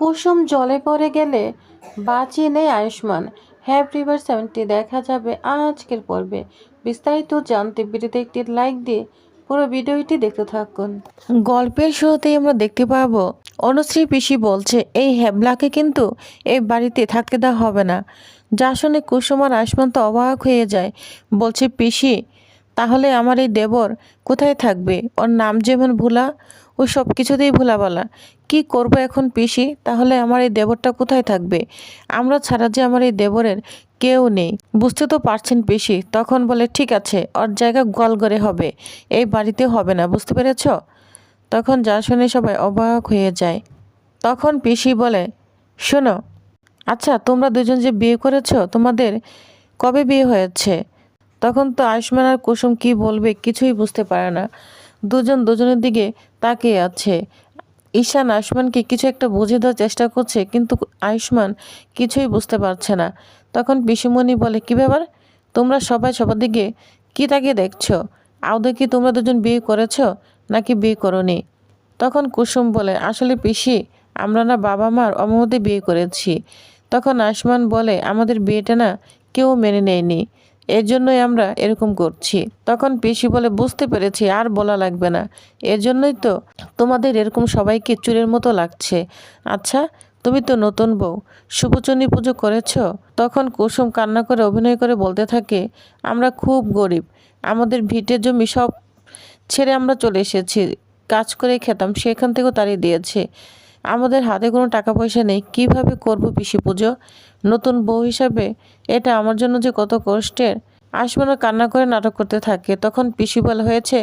কুসুম জলে পড়ে গেলে বাঁচিয়ে নেই আয়ুষ্মান। হ্যাপ রিভার সেভেনটি দেখা যাবে আজকের পর্বে। বিস্তারিত জানতে ভিডিওতে একটি লাইক দিয়ে পুরো ভিডিওটি দেখতে থাকুন। গল্পের শুরুতেই আমরা দেখতে পাবো, অনুশ্রী পিসি বলছে, এই হ্যাবলাকে কিন্তু এই বাড়িতে থাকতে দেওয়া হবে না। যা শুনে কুসুম আর আয়ুষ্মান তো অবাক হয়ে যায়। বলছে, পিসি তাহলে আমার এই দেবর কোথায় থাকবে? ওর নাম যেমন ভোলা, ও সব কিছুতেই ভোলা বলা কি করব এখন পিসি? তাহলে আমার এই দেবরটা কোথায় থাকবে? আমরা ছাড়া যে আমার এই দেবরের কেউ নেই। বুঝতে তো পারছেন পিসি, তখন বলে, ঠিক আছে, ওর জায়গা গলগরে হবে। এই বাড়িতে হবে না, বুঝতে পেরেছ? তখন যা শুনে সবাই অবাক হয়ে যায়। তখন পিসি বলে, শোনো আচ্ছা তোমরা দুজন যে বিয়ে করেছ, তোমাদের কবে বিয়ে হয়েছে? তখন তো আয়ুষ্মান আর কুসুম কি বলবে কিছুই বুঝতে পারে না। দুজন দুজনের দিকে তাকিয়ে আছে। ঈশান আয়ুষ্মানকে কিছু একটা বুঝে দেওয়ার চেষ্টা করছে, কিন্তু আয়ুষ্মান কিছুই বুঝতে পারছে না। তখন পিসিমণি বলে, কি ব্যাপার? তোমরা সবাই সবার দিকে কী তাকিয়ে দেখছ? আদৌ কি তোমরা দুজন বিয়ে করেছ নাকি বিয়ে করনি? তখন কুসুম বলে, আসলে পিসি, আমরা না বাবা মার অমতে বিয়ে করেছি। তখন আয়ুষ্মান বলে, আমাদের বিয়েটা না কেউ মেনে নেয়নি। এর জন্যই আমরা এরকম করছি। তখন পিসি বলে, বুঝতে পেরেছি, আর বলা লাগবে না। এর জন্যই তো তোমাদের এরকম সবাইকে চুরের মতো লাগছে। আচ্ছা তুমি তো নতুন বউ। শুভচন্ডী পুজো করেছ? তখন কুসুম কান্না করে অভিনয় করে বলতে থাকে, আমরা খুব গরিব। আমাদের ভিটে জমি সব ছেড়ে আমরা চলে এসেছি। কাজ করে খেতাম, সেখান থেকেও তাড়িয়ে দিয়েছে। আমাদের হাতে কোনো টাকা পয়সা নেই, কীভাবে করব পিসি পুজো? নতুন বউ হিসাবে এটা আমার জন্য যে কত কষ্টের। আসমনা কান্না করে নাটক করতে থাকে, তখন পিসি বলা হয়েছে,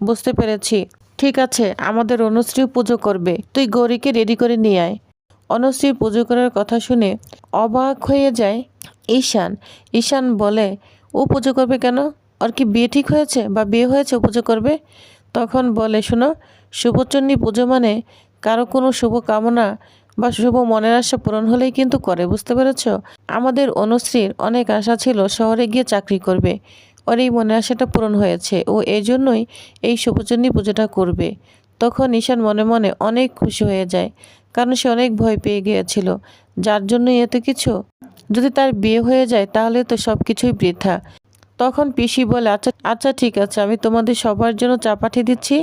বুঝতে পেরেছি। ঠিক আছে, আমাদের অনুশ্রী পুজো করবে, তুই গৌরীকে রেডি করে নিয়ে আয়। অনুশ্রী পুজো করার কথা শুনে অবাক হয়ে যায় ঈশান। ঈশান বলে, ও পুজো করবে কেন? ওর কি বিয়ে ঠিক হয়েছে বা বিয়ে হয়েছে ও পুজো করবে? তখন বলে, শোনো শুভচন্ডী পুজো মানে কারও কোনো শুভ কামনা বা শুভ মনের আশা পূরণ হলেই কিন্তু করে, বুঝতে পেরেছ? আমাদের অনুশ্রীর অনেক আশা ছিল শহরে গিয়ে চাকরি করবে, ওর এই মনের আশাটা পূরণ হয়েছে ও এই জন্যই এই শুভচন্ডী পুজোটা করবে। তখন ঈশান মনে মনে অনেক খুশি হয়ে যায়, কারণ সে অনেক ভয় পেয়ে গিয়েছিল, যার জন্যই এত কিছু? যদি তার বিয়ে হয়ে যায় তাহলে তো সব কিছুই বৃথা। তখন পিসি বলে আচ্ছা আচ্ছা ঠিক আছে, আমি তোমাদের সবার জন্য চা পাঠিয়ে দিচ্ছি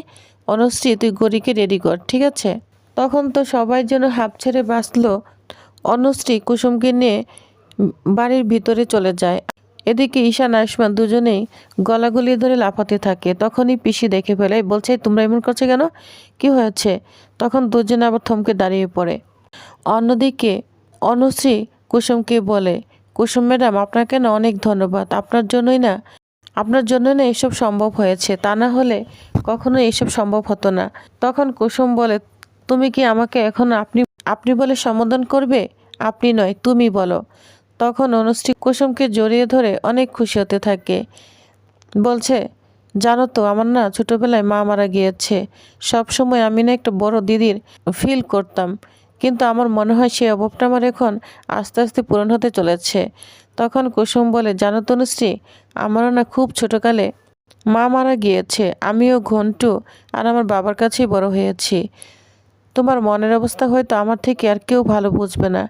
অনুশ্রী তুই গরিকে রেডি কর, ঠিক আছে? তখন তো সবাই যেন হাঁপ ছেড়ে বাঁচলো অনুশ্রী কুসুমকে নিয়ে বাড়ির ভিতরে চলে যায়। এদিকে ঈশান আয়ুষ্মান দুজনেই গলাগলি ধরে লাফাতে থাকে। তখনই পিসি দেখে ফেলে, বলছে, তোমরা এমন করছ কেন? কি হয়েছে? তখন দুজনে আবার থমকে দাঁড়িয়ে পড়ে। অন্যদিকে অনুশ্রী কুসুমকে বলে, কুসুম ম্যাডাম, আপনাকে না অনেক ধন্যবাদ। আপনার জন্যই না, আপনার জন্য না এসব সম্ভব হয়েছে। তা না হলে কখনো এসব সম্ভব হতো না। তখন কুসুম বলে, তুমি কি আমাকে এখন আপনি আপনি বলে সম্বোধন করবে? আপনি নয়, তুমি বলো। তখন অনুষ্ঠি কুসুমকে জড়িয়ে ধরে অনেক খুশি হতে থাকে। বলছে, জানো তো, আমার না ছোটোবেলায় মা মারা গিয়েছে। সব সময় আমি না একটা বড় দিদির ফিল করতাম। কিন্তু আমার মনে হয় সেই অভাবটা আমার এখন আস্তে আস্তে পূরণ হতে চলেছে। তখন কুসুম বলে, জানো তো অনুশ্রী আমারও না খুব ছোটোকালে মা মারা গিয়েছে, আমিও ঘন্টু আর আমার বাবার কাছেই বড় হয়েছি। তোমার মনের অবস্থা হয়তো আমার থেকে আর কেউ ভালো বুঝবে না।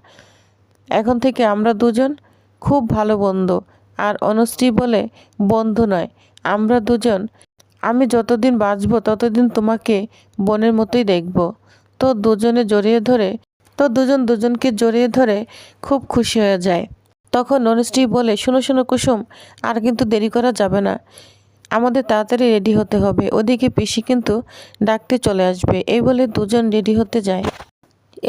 এখন থেকে আমরা দুজন খুব ভালো বন্ধু। আর অনুশ্রী বলে বন্ধু নয়, আমরা দুজন। আমি যতদিন বাঁচবো, ততদিন তোমাকে বোনের মতোই দেখব। তো দুজনে জড়িয়ে ধরে, তো দুজন দুজনকে জড়িয়ে ধরে খুব খুশি হয়ে যায়। তখন অনুশ্রী বলে, শুনো শুনো কুসুম, আর কিন্তু দেরি করা যাবে না। আমাদের তাড়াতাড়ি রেডি হতে হবে। ওদিকে পিসি কিন্তু ডাকতে চলে আসবে। এই বলে দুজন রেডি হতে যায়।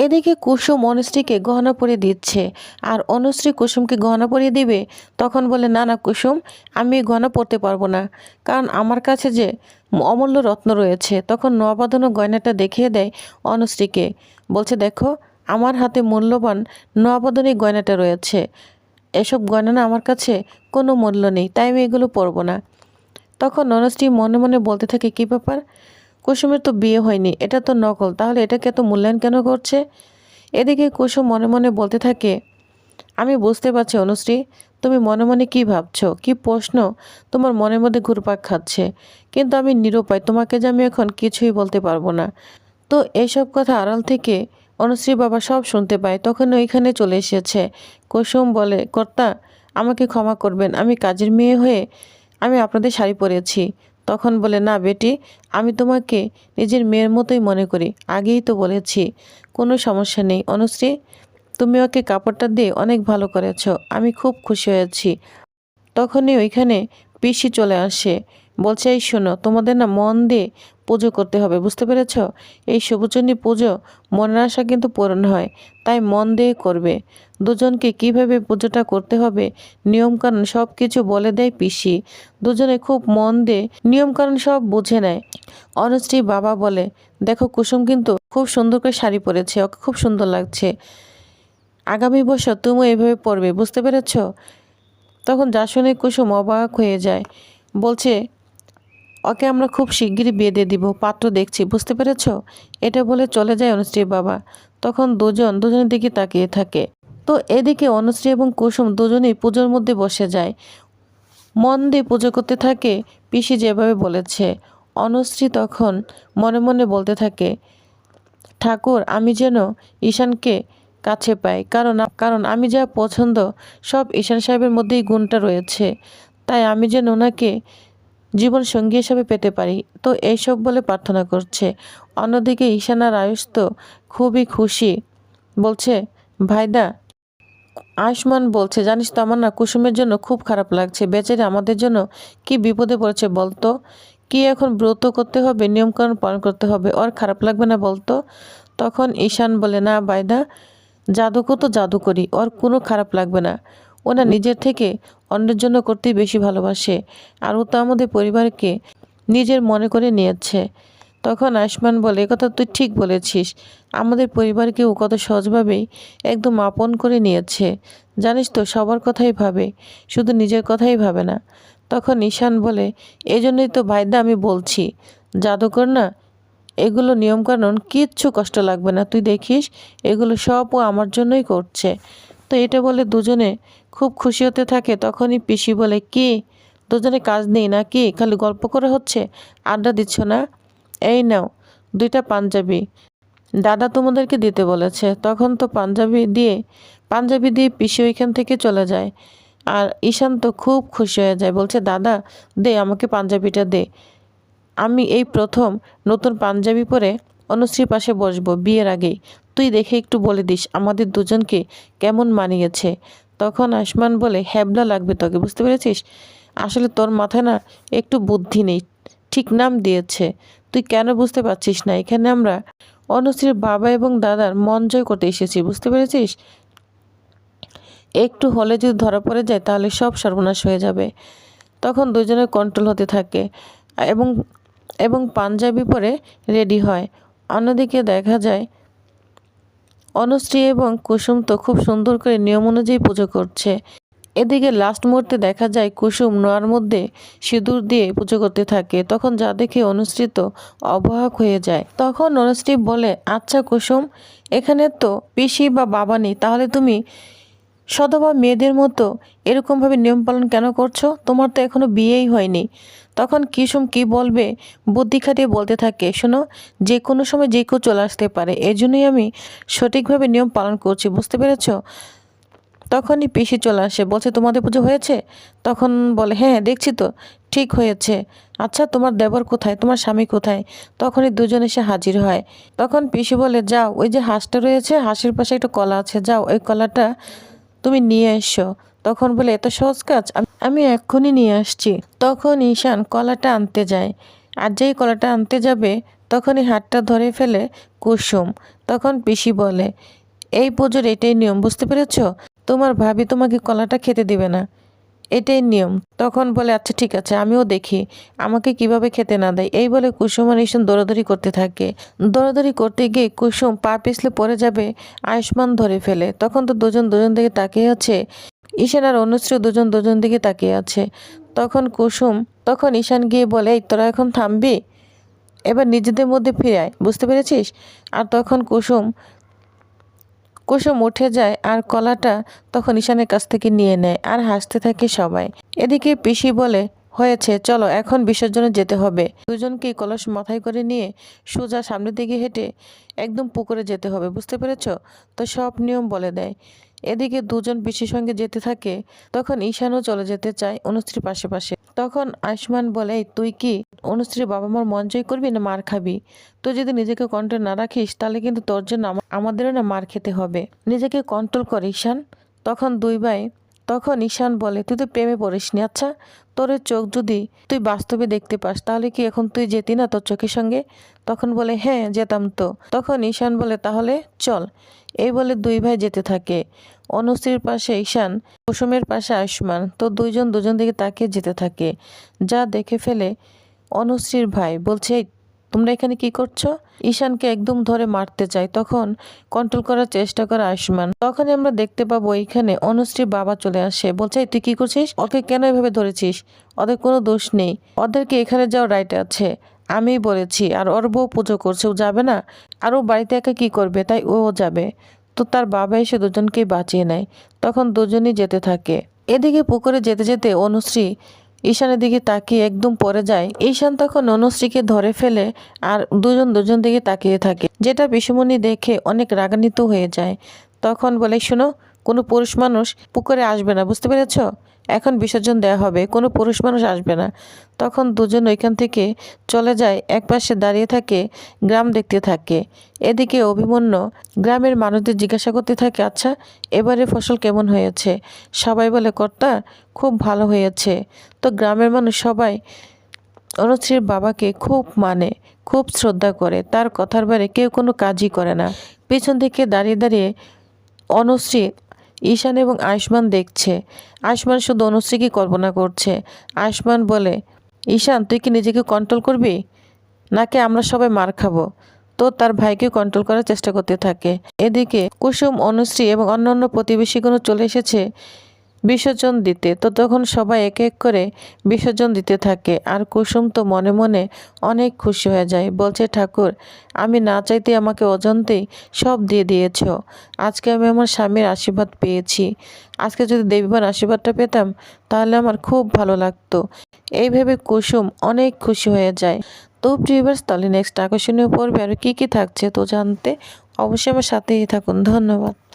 এদিকে কুসুম অনুশ্রীকে গহনা পরিয়ে দিচ্ছে। আর অনুশ্রী কুসুমকে গহনা পরিয়ে দিবে? তখন বলে, না না, কুসুম, আমি গহনা পরতে পারব না। কারণ আমার কাছে যে অমূল্য রত্ন রয়েছে। তখন নোয়াবাঁধানো গয়নাটা দেখিয়ে দেয় অনুশ্রীকে। বলছে, দেখো, আমার হাতে মূল্যবান এই গয়নাটা রয়েছে। এসব গয়না না আমার কাছে কোনো মূল্য নেই, তাই আমি এগুলো পরবো না। তখন অনুশ্রী মনে মনে বলতে থাকে, কী ব্যাপার? কুসুমের তো বিয়ে হয়নি, এটা তো নকল, তাহলে এটাকে এত মূল্যায়ন কেন করছে? এদিকে কুসুম মনে মনে বলতে থাকে, আমি বুঝতে পারছি অনুশ্রী, তুমি মনে মনে কি ভাবছ? কি প্রশ্ন? তোমার মনের মধ্যে ঘুরপাক খাচ্ছে, কিন্তু আমি নিরুপায়, তোমাকে যে আমি এখন কিছুই বলতে পারব না। তো এইসব কথা আড়াল থেকে অনুশ্রী বাবা সব শুনতে পায়, তখন ওইখানে চলে এসেছে। কুসুম বলে, কর্তা, আমাকে ক্ষমা করবেন, আমি কাজের মেয়ে হয়ে আমি আপনাদের শাড়ি পরেছি। তখন বলে, না বেটি, আমি তোমাকে নিজের মেয়ের মতোই মনে করি। আগেই তো বলেছি, কোনো সমস্যা নেই। অনুশ্রী, তুমি ওকে কাপড়টা দিয়ে অনেক ভালো করেছ। আমি খুব খুশি হয়েছি। তখনই ওইখানে পিসি চলে আসে। বলছে, এই শোনো, তোমাদের না মন দিয়ে পুজো করতে হবে, বুঝতে পেরেছ? এই শুভচণ্ডী পুজো মনের আশা কিন্তু পূরণ হয়, তাই মন দিয়ে করবে। দুজনকে কীভাবে পুজোটা করতে হবে? নিয়মকানুন সব কিছু বলে দেয় পিসি। দুজনে খুব মন দিয়ে নিয়মকানুন সব বুঝে নেয়। অনুশ্রী বাবা বলে, দেখো, কুসুম কিন্তু খুব সুন্দর করে শাড়ি পরেছে, ওকে খুব সুন্দর লাগছে। আগামী বছর তুমিও এভাবে পড়বে বুঝতে পেরেছ? তখন যা শুনে কুসুম অবাক হয়ে যায়। বলছে ওকে আমরা খুব শিগগিরই বিয়ে দিয়ে দিব। পাত্র দেখছি, বুঝতে পেরেছ? এটা বলে চলে যায় অনুশ্রীর বাবা। তখন দুজন, দুজনের দিকে তাকিয়ে থাকে। তো এদিকে অনুশ্রী এবং কুসুম দুজনেই পুজোর মধ্যে বসে যায়। মন দিয়ে পুজো করতে থাকে, পিসি যেভাবে বলেছে। অনুশ্রী তখন মনে মনে বলতে থাকে, ঠাকুর, আমি যেন ঈশানকে কাছে পাই। কারণ কারণ আমি যা পছন্দ, সব ঈশান সাহেবের মধ্যেই গুণটা রয়েছে। তাই আমি যেন ওনাকে জীবন সঙ্গী হিসাবে পেতে পারি। তো এইসব বলে প্রার্থনা করছে। অন্যদিকে ঈশান আয়ুষ তো খুবই খুশি। বলছে, ভাইদা, আয়ুষ্মান বলছে, জানিস তো আমার না কুসুমের জন্য খুব খারাপ লাগছে। বেচারি আমাদের জন্য কি বিপদে পড়েছে বলতো? কি এখন ব্রত করতে হবে, নিয়মকানুন পালন করতে হবে, ওর খারাপ লাগবে না বলতো? তখন ঈশান বলে, না বাইদা জাদুকও তো জাদু করি ওর কোনো খারাপ লাগবে না। ও না নিজের থেকে অন্যের জন্য করতেই বেশি ভালোবাসে। আর ও তো আমাদের পরিবারকে নিজের মনে করে নিয়েছে। তখন আয়ুষ্মান বলে কথা তুই ঠিক বলেছিস। আমাদের পরিবারকে ও কত সহজভাবেই একদম আপন করে নিয়েছে। জানিস তো, সবার কথাই ভাবে, শুধু নিজের কথাই ভাবে না। তখন ঈশান বলে এই জন্যই তো ভাইদা আমি বলছি, জাদুকর না, এগুলো নিয়মকানুন কিচ্ছু কষ্ট লাগবে না। তুই দেখিস, এগুলো সব ও আমার জন্যই করছে। তো এটা বলে দুজনে খুব খুশি হতে থাকে, তখনই পিসি বলে, কি? দুজনে কাজ নেই না কি খালি গল্প করে হচ্ছে? আড্ডা দিচ্ছ না? এই নাও, দুইটা পাঞ্জাবি। দাদা তোমাদেরকে দিতে বলেছে। তখন তো পাঞ্জাবি দিয়ে পাঞ্জাবি দিয়ে পিসি ওইখান থেকে চলে যায়। আর ঈশান তো খুব খুশি হয়ে যায়। বলছে, দাদা, দে, আমাকে পাঞ্জাবিটা দে। আমি এই প্রথম নতুন পাঞ্জাবি পরে অনুশ্রীর পাশে বসবো বিয়ের আগেই। তুই দেখে একটু বলে দিস আমাদের দুজনকে কেমন মানিয়েছে। তখন আসমান বলে হ্যাবলা লাগবে তোকে, বুঝতে পেরেছিস? আসলে তোর মাথায় না একটু বুদ্ধি নেই। ঠিক নাম দিয়েছে। তুই কেন বুঝতে পারছিস না? এখানে আমরা অনুশ্রীর বাবা এবং দাদার মন জয় করতে এসেছি, বুঝতে পেরেছিস? একটু হলে যদি ধরা পড়ে যায়, তাহলে সব সর্বনাশ হয়ে যাবে। তখন দুজনের কন্ট্রোল হতে থাকে এবং এবং পাঞ্জাবি পরে রেডি হয়। অন্যদিকে দেখা যায় অনুশ্রী এবং কুসুম তো খুব সুন্দর করে নিয়ম অনুযায়ী পুজো করছে। এদিকে লাস্ট মুহূর্তে দেখা যায় কুসুম নোয়ার মধ্যে সিঁদুর দিয়ে পুজো করতে থাকে। তখন যা দেখে অনুশ্রী তো অবাক হয়ে যায়। তখন অনুশ্রী বলে আচ্ছা কুসুম, এখানে তো পিসি বা বাবা নেই, তাহলে তুমি সদবা মেয়েদের মতো এরকমভাবে নিয়ম পালন কেন করছ? তোমার তো এখনও বিয়েই হয়নি। তখন কিসুম কি বলবে? বুদ্ধি খাটিয়ে বলতে থাকে, শোনো, যে কোনো সময় যে কেউ চলে আসতে পারে। এজন্যই আমি সঠিকভাবে নিয়ম পালন করছি, বুঝতে পেরেছ? তখনই পিসি চলে আসে, বলছে, তোমাদের পুজো হয়েছে? তখন বলে হ্যাঁ দেখছি তো, ঠিক হয়েছে। আচ্ছা তোমার দেবর কোথায়? তোমার স্বামী কোথায়? তখনই দুজন এসে হাজির হয়। তখন পিসি বলে, যাও, ওই যে হাঁসটা রয়েছে, হাঁসের পাশে একটা কলা আছে, যাও, ওই কলাটা তুমি নিয়ে এসো। তখন বলে, এত সহজ কাজ, আমি এক্ষুনি নিয়ে আসছি। তখন ঈশান কলাটা আনতে যায়। আর যেই কলাটা আনতে যাবে, তখনই হাতটা ধরে ফেলে কুসুম। তখন পিসি বলে, এই পুজোর এটাই নিয়ম, বুঝতে পেরেছ? তোমার ভাবি তোমাকে কলাটা খেতে দিবে না। এটাই নিয়ম। তখন বলে আচ্ছা ঠিক আছে, আমিও দেখি। আমাকে কীভাবে খেতে না দেয়? এই বলে কুসুম আর ঈশান দৌড়াদৌড়ি করতে থাকে। দৌড়াদৌড়ি করতে গিয়ে কুসুম পা পিছলে পড়ে যাবে, আয়ুষ্মান ধরে ফেলে। তখন তো দুজন দুজন দিকে তাকিয়ে আছে। ঈশান আর অনুশ্রী দুজন দুজন দিকে তাকিয়ে আছে। তখন কুসুম, তখন ঈশান গিয়ে বলে, এই, তোরা এখন থামবি? এবার নিজেদের মধ্যে ফিরে আয়। বুঝতে পেরেছিস? আর তখন কুসুম কুসুম উঠে যায় আর কলাটা তখন ঈশানের কাছ থেকে নিয়ে নেয় আর হাসতে থাকে সবাই। এদিকে পিসি বলে, হয়েছে, চলো, এখন বিসর্জনে যেতে হবে। দুজনকেই কলস মাথায় করে নিয়ে সোজা সামনের দিকে হেঁটে একদম পুকুরে যেতে হবে, বুঝতে পেরেছ? তো সব নিয়ম বলে দেয়। এদিকে দুজন পিসির সঙ্গে যেতে থাকে, তখন ঈশানও চলে যেতে চায় অনুশ্রীর পাশে তখন আয়ুষ্মান বলে তুই কি? অনুশ্রীর বাবা মার মন জয় করবি না মার খাবি? তুই যদি নিজেকে কন্ট্রোল না রাখিস, তাহলে কিন্তু তোর জন্য আমাদেরও না মার খেতে হবে। নিজেকে কন্ট্রোল কর, ঈশান। তখন দুই ভাই তখন ঈশান বলে তুই তো প্রেমে পড়িসনি আচ্ছা তোর চোখ যদি তুই বাস্তবে দেখতে পাস তাহলে কি এখন তুই যেতি না তোর চোখের সঙ্গে? তখন বলে হ্যাঁ যেতাম তো। তখন ঈশান বলে তাহলে চল। এই বলে দুই ভাই যেতে থাকে। অনুশ্রীর পাশে ঈশান কুসুমের পাশে আয়ুষ্মান। তো দুইজন দুজন দিকে তাকিয়ে যেতে থাকে। যা দেখে ফেলে অনুশ্রীর ভাই। বলছে "এই, তোমরা এখানে কি করছ? ঈশানকে একদম ধরে মারতে চায় তখন কন্ট্রোল করার চেষ্টা করে আয়ুষ্মান। তখনই আমরা দেখতে পাবো এইখানে অনুশ্রীর বাবা চলে আসে। বলছে তুই কি করছিস? ওকে কেন এভাবে ধরেছিস? ওদের কোনো দোষ নেই। ওদেরকে এখানে যাওয়ার রাইট আছে। আমি বলেছি, আর ওর বউ পুজো করছে। ও যাবে না? আর ও বাড়িতে একা কি করবে? তাই ও যাবে। তো তার বাবা এসে দুজনকেই বাঁচিয়ে নেয়। তখন দুজনই যেতে থাকে। এদিকে পুকুরে যেতে যেতে অনুশ্রী ঈশানের দিকে তাকিয়ে একদম পরে যায়। ঈশান তখন অনুশ্রীকে ধরে ফেলে আর দুজন দুজন দিকে তাকিয়ে থাকে, যেটা পিসুমণি দেখে অনেক রাগান্বিত হয়ে যায়। তখন বলে, শোনো, কোনো পুরুষ মানুষ পুকুরে আসবে না, বুঝতে পেরেছ? এখন বিসর্জন দেওয়া হবে, কোনো পুরুষ মানুষ আসবে না। তখন দুজন ওইখান থেকে চলে যায় একপাশে দাঁড়িয়ে থাকে, গ্রাম দেখতে থাকে। এদিকে অভিমন্যু গ্রামের মানুষদের জিজ্ঞাসা করতে থাকে আচ্ছা এবারে ফসল কেমন হয়েছে? সবাই বলে, কর্তা, খুব ভালো হয়েছে। তো গ্রামের মানুষ সবাই অনুশ্রীর বাবাকে খুব মানে খুব শ্রদ্ধা করে। তার কথার বারে কেউ কোনো কাজই করে না। পেছন থেকে দাঁড়িয়ে দাঁড়িয়ে অনুশ্রী ঈশান এবং আয়ুষ্মান দেখছে। আয়ুষ্মান শুধু অনুশ্রীকে কল্পনা করছে। আয়ুষ্মান বলে, ঈশান, তুই কি নিজেকে কন্ট্রোল করবি? নাকি আমরা সবাই মার খাব? তো তার ভাইকে কন্ট্রোল করার চেষ্টা করতে থাকে। এদিকে কুসুম, অনুশ্রী এবং অন্যান্য প্রতিবেশীগুলো চলে এসেছে। বিসর্জন দিতে। তো তখন সবাই এক এক করে বিসর্জন দিতে থাকে। আর কুসুম তো মনে মনে অনেক খুশি হয়ে যায়। বলছে, ঠাকুর, আমি না চাইতে আমাকে অজান্তেই সব দিয়ে দিয়েছ। আজকে আমি আমার স্বামীর আশীর্বাদ পেয়েছি। আজকে যদি দেবীমার আশীর্বাদটা পেতাম, তাহলে আমার খুব ভালো লাগতো। এই ভেবে কুসুম অনেক খুশি হয়ে যায়। তো প্রিভার্স তাহলে নেক্সট আকর্ষণীয় পর্বে আর কী কী থাকছে তো জানতে অবশ্যই আমার সাথেই থাকুন। ধন্যবাদ।